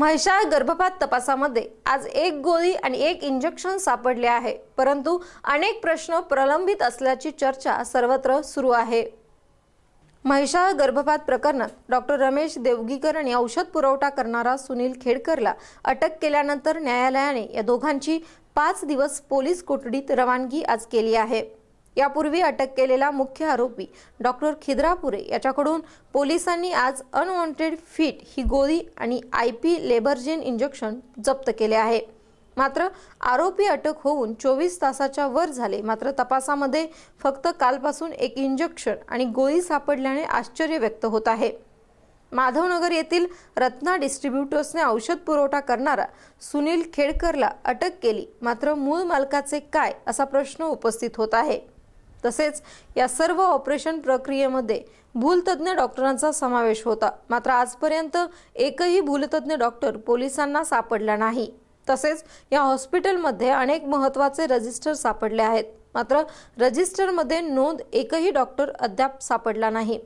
म्हैसाळ गर्भपात तपासामध्ये आज एक गोळी आणि एक इंजेक्शन सापडले आहे. परंतु अनेक प्रश्न प्रलंबित असल्याची चर्चा सर्वत्र सुरू आहे. महिषाळ गर्भपात प्रकरणात डॉक्टर रमेश देवगीकर आणि औषध पुरवठा करणारा सुनील खेडकरला अटक केल्यानंतर न्यायालयाने या दोघांची पाच दिवस पोलीस कोठडीत रवानगी आज केली आहे. यापूर्वी अटक केलेला मुख्य आरोपी डॉक्टर खिद्रापुरे याच्याकडून पोलिसांनी आज अनवॉन्टेड फिट ही गोळी आणि आय पी लेबरजेन इंजेक्शन जप्त केले आहे. मात्र आरोपी अटक होऊन चोवीस तासाच्या वर झाले. मात्र तपासामध्ये फक्त कालपासून एक इंजेक्शन आणि गोळी सापडल्याने आश्चर्य व्यक्त होत आहे. माधवनगर येथील रत्ना डिस्ट्रीब्युटर्सने औषध पुरवठा करणारा सुनील खेडकरला अटक केली. मात्र मूळ मालकाचे काय असा प्रश्न उपस्थित होत आहे. तसेच या सर्व ऑपरेशन प्रक्रियेमध्ये भूलतज्ज्ञ डॉक्टरांचा समावेश होता. मात्र आजपर्यंत एकही भूलतज्ज्ञ डॉक्टर पोलिसांना सापडला नाही. तसेच या हॉस्पिटलमध्ये अनेक महत्त्वाचे रजिस्टर सापडले आहेत. मात्र रजिस्टरमध्ये नोंद एकही डॉक्टर अद्याप सापडला नाही.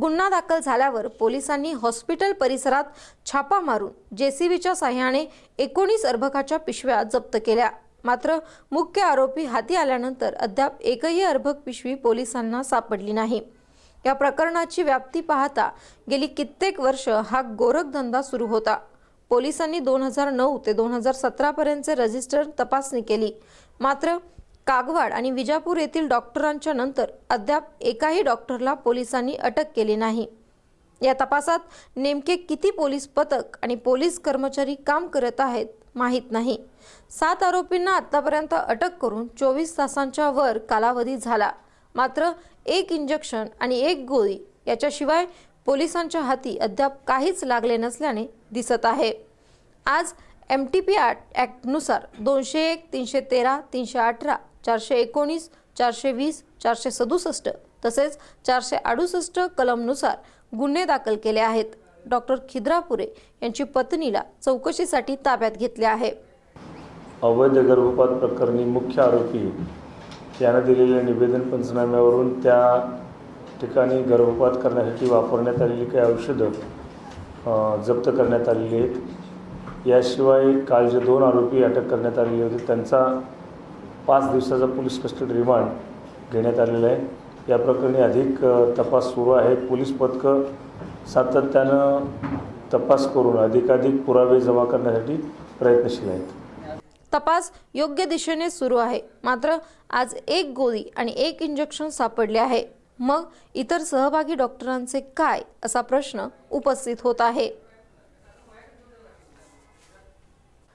गुन्हा दाखल झाल्यावर पोलिसांनी हॉस्पिटल परिसरात छापा मारून जेसीबीच्या साह्याने एकोणीस अर्भकाच्या पिशव्या जप्त केल्या. मात्र मुख्य आरोपी हाती आल्यानंतर अद्याप एकही अर्भक पिशवी पोलिसांना सापडली नाही. या प्रकरणाची व्याप्ती पाहता गेली कित्येक वर्ष हा गोरखधंदा सुरू होता. पोलिसांनी दोन हजार नऊ ते दोन हजार सतरापर्यंतचे रजिस्टर तपासणी केली. मात्र कागवाड आणि विजापूर येथील डॉक्टरांच्या नंतर अद्याप एकाही डॉक्टरला पोलिसांनी अटक केली नाही. या तपासात नेमके किती पोलीस पथक आणि पोलीस कर्मचारी काम करत आहेत माहीत नाही. सात आरोपींना आतापर्यंत अटक करून चोवीस तासांच्या वर कालावधी झाला. मात्र एक इंजेक्शन आणि एक गोळी याच्याशिवाय पोलिसांच्या हाती अद्याप काहीच लागले नसल्याने दिसत आहे. आज एम टी पी ॲक्टनुसार दोनशे एक तीनशे तेरा तीनशे अठरा चारशे एकोणीस चारशे वीस चारशे सदुसष्ट तसेच चारशे अडुसष्ट कलमनुसार गुन्हे दाखल केले आहेत. डॉक्टर खिद्रापुरे यांची पत्नीला चौकशीसाठी ताब्यात घेतले आहे. अवैध गर्भपात प्रकरणी मुख्य आरोपी यानं दिलेल्या निवेदन पंचनाम्यावरून त्या ठिकाणी गर्भपात करण्यासाठी वापरण्यात आलेली काही औषधं जप्त करण्यात आलेली आहेत. याशिवाय काल जे दोन आरोपी अटक करण्यात आलेले होते त्यांचा पाच दिवसाचा पोलीस कस्टडी रिमांड घेण्यात आलेला आहे. या प्रकरणी अधिक तपास सुरू आहे. पोलीस पथकं सातत्यानं तपास करून अधिकाधिक पुरावे जमा करण्यासाठी प्रयत्नशील आहेत. तपास योग्य दिशेने सुरू आहे. मात्र आज एक गोळी आणि एक इंजेक्शन सापडले आहे. मग इतर सहभागी डॉक्टरांचे काय? असा प्रश्न उपस्थित होत आहे.